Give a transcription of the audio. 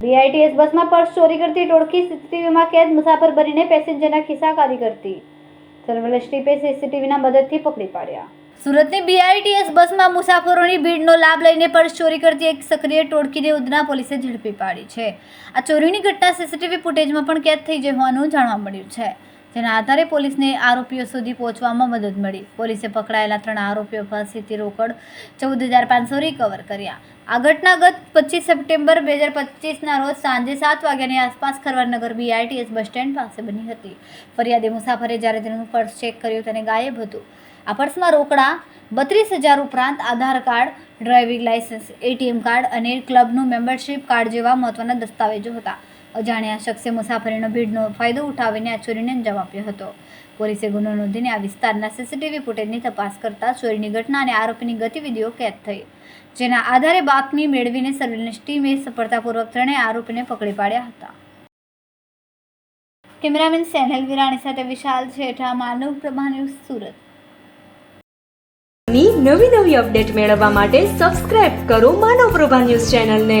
બીઆઈટીએસ બસમાં પર્સ ચોરી કરતી ટોળકી સીસીટીવીમાં કેદ મુસાફર બનીને પેસેન્જરના ખિસ્સા ખાલી કરતી. સર્વેલન્સ ટીપે સીસીટીવીના મદદથી પકડી પાડ્યા. સુરતની બીઆઈટીએસ બસમાં મુસાફરોની ભીડનો લાભ લઈને પર્સ ચોરી કરતી એક સક્રિય ટોળકીને ઉધના પોલીસે ઝડપી પાડી છે. આ ચોરીની ઘટના સીસીટીવી ફૂટેજમાં પણ કેદ થઈ જઈ હોવાનું જાણવા મળ્યું છે. જેના આધારે પોલીસને આરોપીઓ સુધી પહોંચવામાં મદદ મળી. પોલીસે પકડાયેલા ત્રણ આરોપીઓ પાસેથી રોકડ ચૌદ હજાર પાંચસો રિકવર કર્યા. આ ઘટના ગત પચીસ સપ્ટેમ્બર બે હજાર પચીસના રોજ સાંજે સાત વાગ્યાની આસપાસ ખરવારનગર બીઆઈટીએસ બસ સ્ટેન્ડ પાસે બની હતી. ફરિયાદી મુસાફરે જ્યારે તેનું પર્સ ચેક કર્યું તેને ગાયબ હતું. આ પર્સમાં રોકડા બત્રીસ હજાર ઉપરાંત Aadhaar card, driving licence ATM card અને ક્લબનું મેમ્બરશિપ કાર્ડ જેવા મહત્વના દસ્તાવેજો હતા. અજાણ્યા શખ્સે મુસાફરીનો ભીડનો ફાયદો ઉઠાવીને આ ચોરીને અંજામ આપ્યો હતો. પોલીસે ગુનો નોંધીને આ વિસ્તારના સીસીટીવી ફૂટેજની તપાસ કરતા ચોરીની ઘટના અને આરોપીની ગતિવિધિઓ કેદ થઈ. જેના આધારે બાતમી મેળવીને સર્વેલન્સ ટીમે સફળતાપૂર્વક ત્રણેય આરોપીને પકડી પાડ્યા હતા. કેમેરામેન સેનલ વિરાણી સાથે વિશાલ છેઠા માનવ પ્રભા ન્યૂઝ સુરત. નવી નવી અપડેટ મેળવવા માટે સબસ્ક્રાઇબ કરો માનવ પ્રભા ન્યૂઝ ચેનલને.